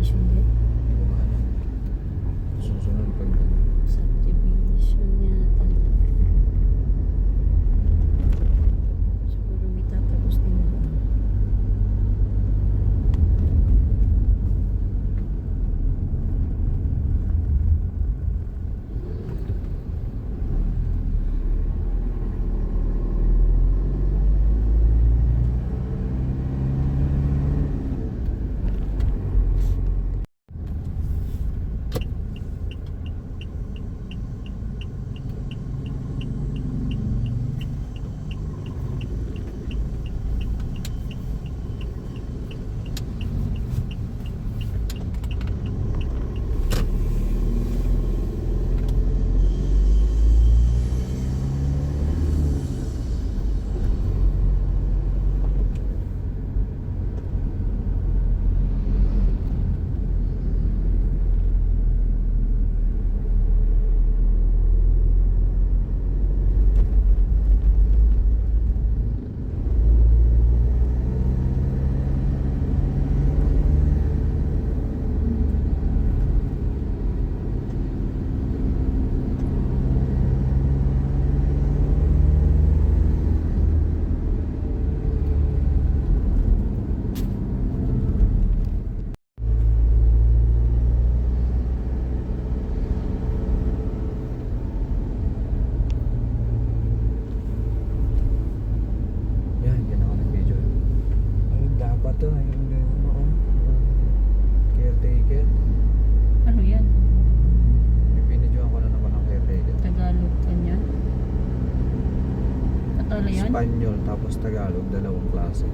subdivision din. Hindi ko alam. Susunod pag Subdivision yata. Siguro may tatapos din doon. Yan, yan ako nag-video. Ayun, dapat to. Ayun, ano ko. Caretaker. Ano yan? Ipinidyoan ko na naman ang caretaker. Tagalog kanya? Patala yan? Espanyol tapos Tagalog, dalawang klase.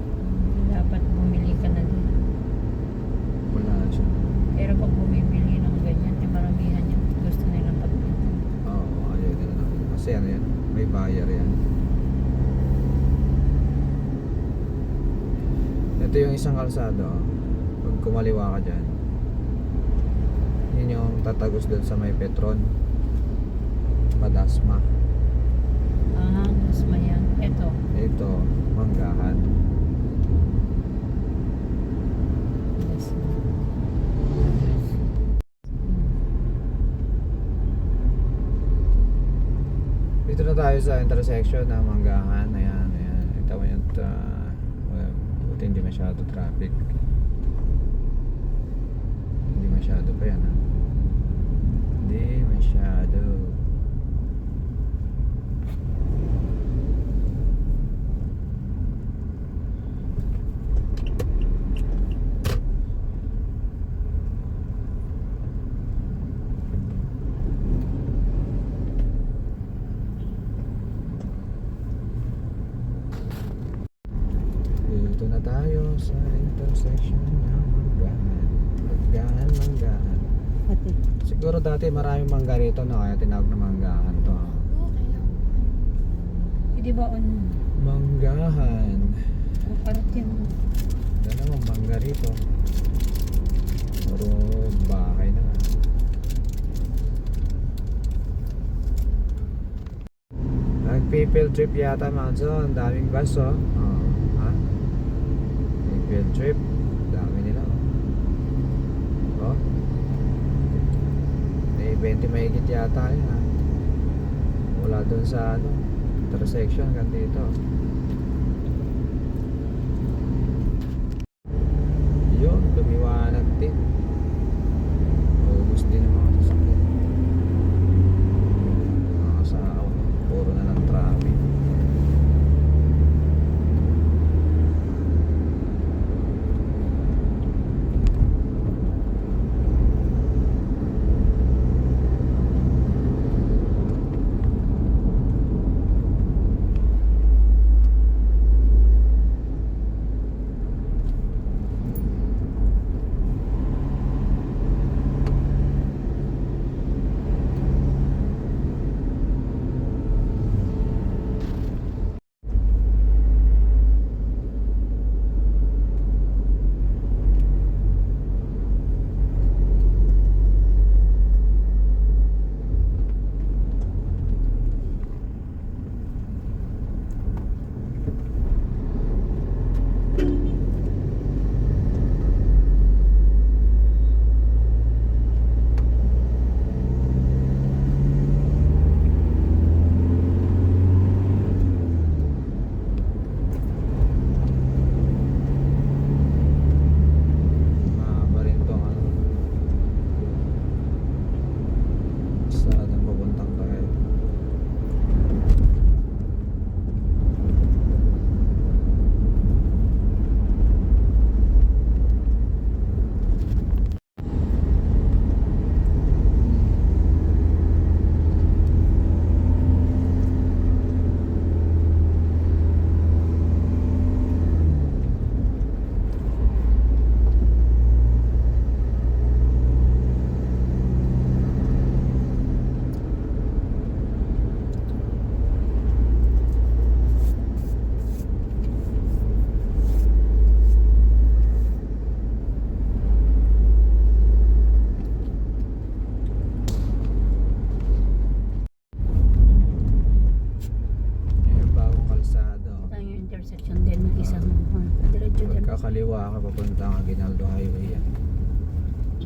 Dapat bumili ka na din. Wala siya. Pero pag bumibili ng ganyan, eh maramihan yan. Gusto nilang pagbenta. Oo, ayaw nila na. Kasi ano yan, may buyer yan. Ito yung isang kalsada. oh. Pag kumaliwa ka dyan, yun yung tatagos doon sa may Petron. Padasma. Ah, mas mayan. Ito. Ito, Manggahan. Yes. Dito na tayo sa intersection ng Manggahan. Ayan, ayan. Ito mo yung uh, well, buti hindi masyado traffic. Hindi masyado pa yan ha. Hindi masyado. Dito na tayo sa intersection ng Manggahan. Manggahan, Manggahan. Pati. Siguro dati maraming mangga rito no, kaya tinawag na Manggahan to. Hindi ba on? Manggahan. Ang parating mo. Wala namang mangga rito. Puro bahay na nga. Nag-people trip yata Manso. Ang daming bus oh. Oh, ha? People trip. Dami nila oh. Oh. May 20 mahigit yata yun ha. Mula dun sa ano, intersection hanggang dito.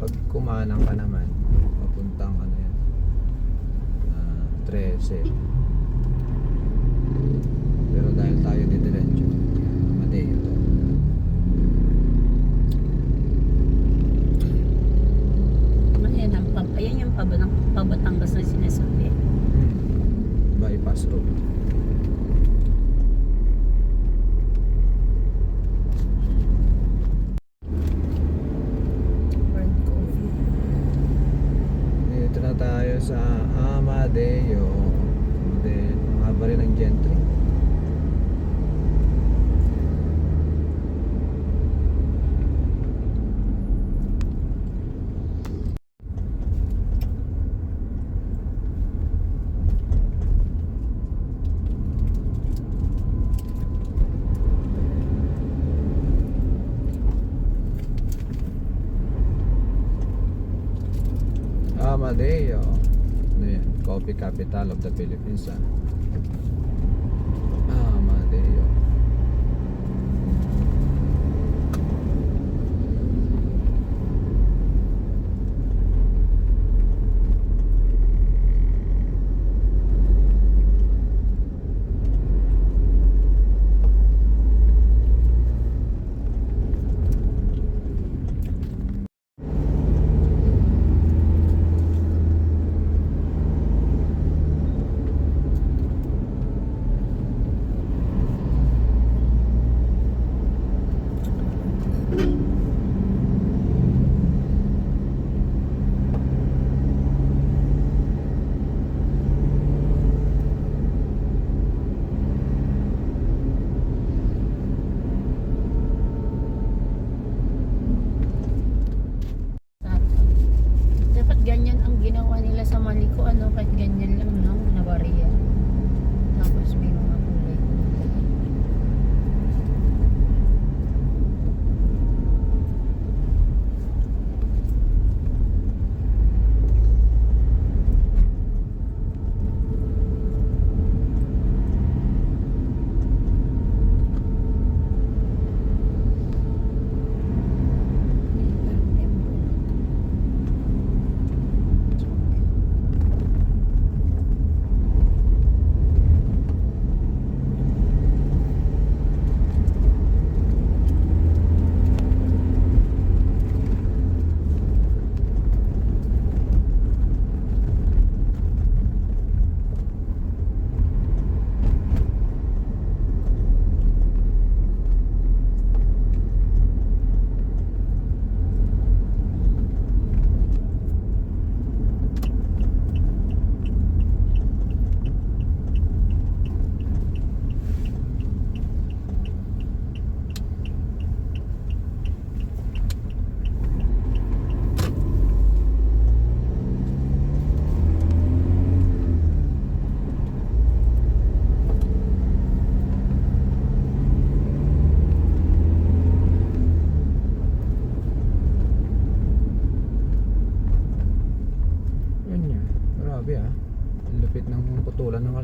pag kumanang ka naman papuntang ano yan ah, uh, 13 pero dahil tayo Gentry. Ah, Amadeo. Ano yan? Coffee capital of the Philippines. Ah.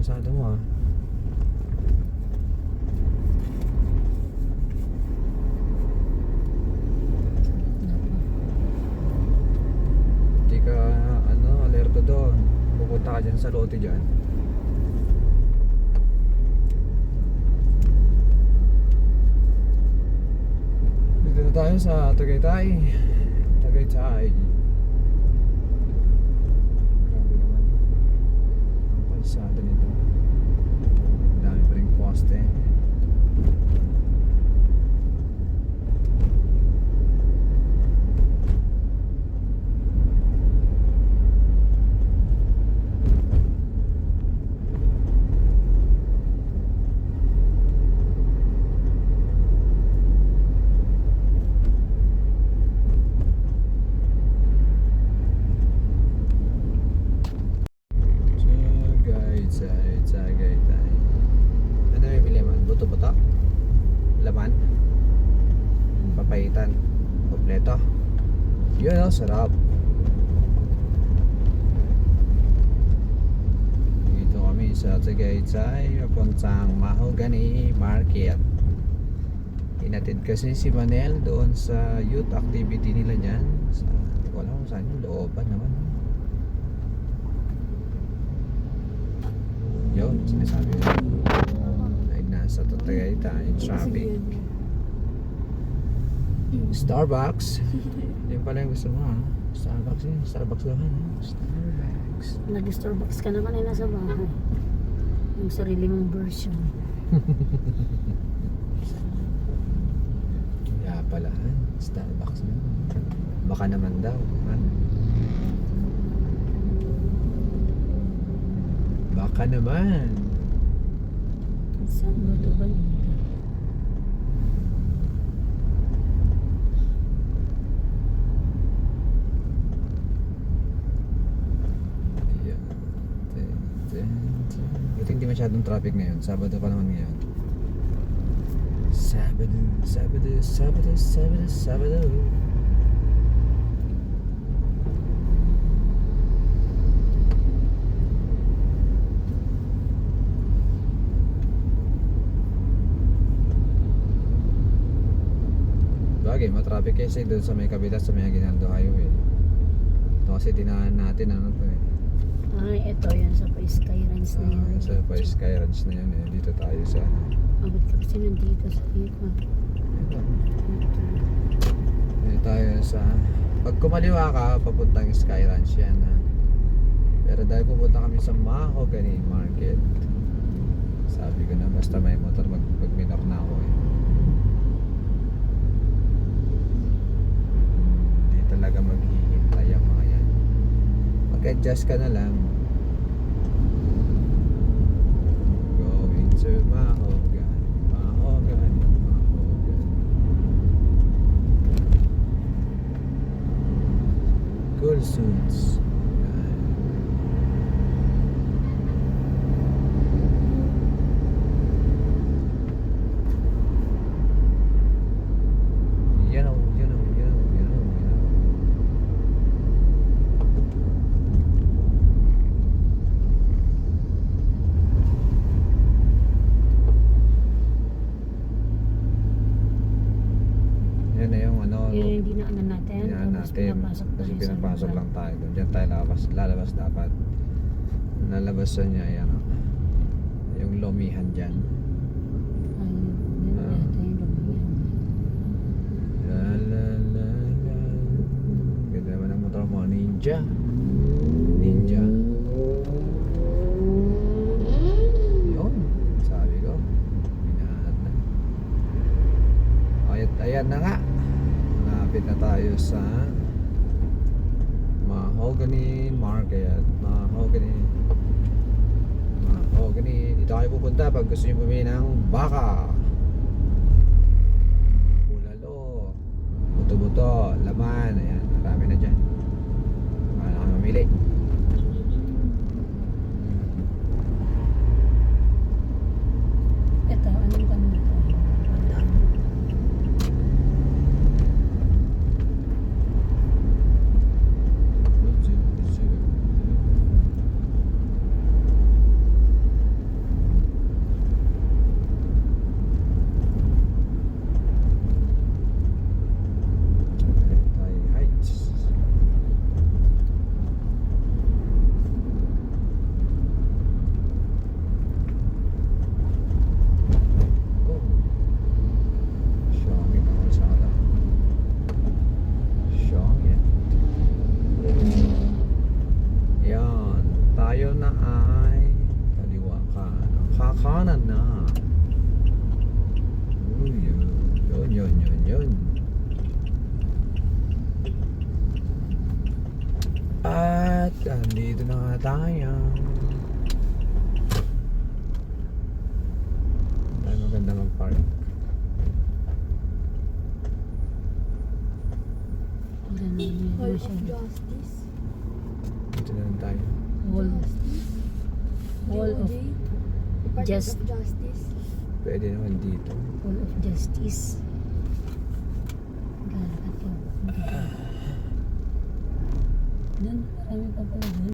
kalsada mo ah. Hindi ka ano, alerto doon. Pupunta ka dyan sa lote dyan. Dito na tayo sa Tagaytay. Tagaytay. dito. Yun ang sarap. Dito kami sa Tagaytay, papuntang Mahogany Market. Inatid kasi si Manel doon sa youth activity nila dyan. Sa, hindi ko alam kung saan yung looban naman. Yun, sinasabi ko. Ay, nasa Tagaytay, traffic. Starbucks. Yung pala yung gusto mo, ha? Starbucks yun. Starbucks naman, ha? Starbucks. Nag-Starbucks ka naman ay nasa bahay. Yung sarili mong version. Kaya pala, ha? Starbucks na. Baka naman daw, ha? Baka naman. Saan mo ito ba? Ayan. Buti hindi masyadong traffic ngayon. Sabado pa naman ngayon. Sabado, Sabado, Sabado, Sabado, Sabado. Bagay, matraffic kasi doon sa may kabila sa may Aguinaldo Highway. Ito kasi dinaan natin ano to eh. Ay, ito yan sa pa Skyruns na Ah, yan. sa pa Sky Ranch na yun eh. Dito tayo sa Abot ka kasi nandito sa ikot. ito. Dito tayo sa pag kumaliwa ka papuntang Sky Ranch yan ha. Pero dahil pupunta kami sa Mahogany Market. Sabi ko na basta may motor mag magminor na ako eh. Hindi talaga yan. Mag-adjust ka na lang. Going to Mahogany, Mahogany, Mahogany. Cool suits. Yan. Yan o, yan o, yan o, yan o, yan o. Yan na yung ano, Yun yung hindi na ano natin. yan tapos natin. Pinapasok Kasi tayo sa pinapasok lang tayo doon. Diyan tayo lalabas, lalabas dapat. Lalabasan niya yan o. Yung lomihan dyan. Ay, yun Ah. yata yung lugar. La la la la. Ganda naman ang motor mo, Ninja. Ninja. Yun, sabi ko. Minahat na. Ayat, ayan na nga. Malapit na tayo sa Mahogany Market. Mahogany. Mahogany. Dito kayo pupunta pag gusto nyo bumili ng baka. Bulalo. Buto-buto. Laman. Ayan. Marami na dyan. Para na mamili. Ito, anong ano ito? Pagdaan. Thai Heights. Oh. Xiaomi na kalsada. Xiaomi. Yan. Tayo na ay kaliwa ka. Kakanan na. Uy, yun. Yun, yun, yun, yun. At andito na nga tayo. Ay, maganda mag-park. Hall of. Justice. Dito na lang tayo. Wall. Justice. Wall of. Department Just- of Justice. Pwede naman dito. wall of justice.